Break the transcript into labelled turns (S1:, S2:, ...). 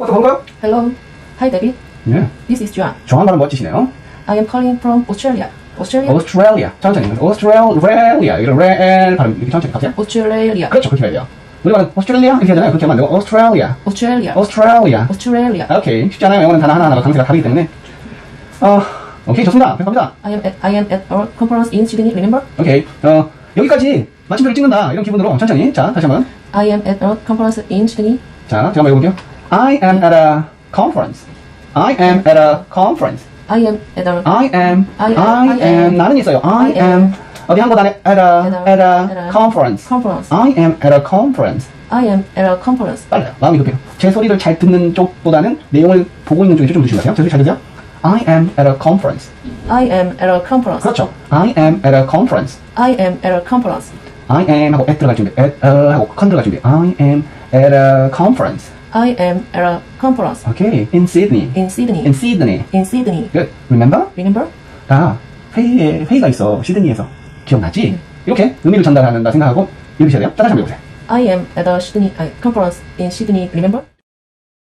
S1: 어서 반가요?
S2: Hello. Hi, David.
S1: 예.
S2: This is Joan.
S1: 정한 발음 멋지시네요.
S2: I am calling from Australia. Australia?
S1: 오스트레일리아. 천천히. 오스트레일리아. 이거 레 발음 이렇게 천천히 가세요.
S2: Australia.
S1: 그렇죠. 그렇게 해야 돼요. 우리가 오스트레일리아 이렇게 하잖아요. 그렇게 하면 안 되고 오스트레일리아.
S2: Australia.
S1: 오스트레일리아.
S2: Australia.
S1: 오케이. 쉽지 않아요. 영어는 단어 하나하나가 강세가 다르기 때문에. 어, 오케이. 좋습니다. 감사합니다.
S2: I am at I am at our conference in Sydney. Remember?
S1: 오케이. 어, 여기까지 마침표를 찍는다. 이런 기분으로 천천히. 자, 다시 한번.
S2: I am at our conference in Sydney.
S1: 자, 제가 한번 읽어볼게요. I am at a conference. I am at a conference.
S2: I am at our
S1: I am, I,
S2: I am, I
S1: am,
S2: am.
S1: 나는 있어요. I,
S2: I
S1: am.
S2: am.
S1: 어디 한 곳 안에 at a,
S2: At a-
S1: at a,
S2: at a
S1: conference.
S2: conference.
S1: I am at a conference.
S2: I am at our conference.
S1: 빨라요. 마음이 급해요. 제 소리를 잘 듣는 쪽보다는 내용을 보고 있는 쪽이 좀 조심하세요. 제 소리 잘 들으세요? I am at a conference.
S2: I am at our conference.
S1: 그렇죠. I am at a conference.
S2: I am at our conference.
S1: I am 하고 at 들어갈 준비. at a 하고 con 들어갈 준비. I am at a conference.
S2: I am at our conference
S1: Okay. In Sydney.
S2: in Sydney.
S1: In Sydney.
S2: In Sydney.
S1: Good. Remember?
S2: Remember?
S1: 아, 회의에, 회의가 있어. 시드니에서. 기억나지? 이렇게 의미를 전달한다 생각하고 읽으셔야 돼요. 자, 다시 한번 해보세요.
S2: I am at the Sydney uh, conference in Sydney. Remember?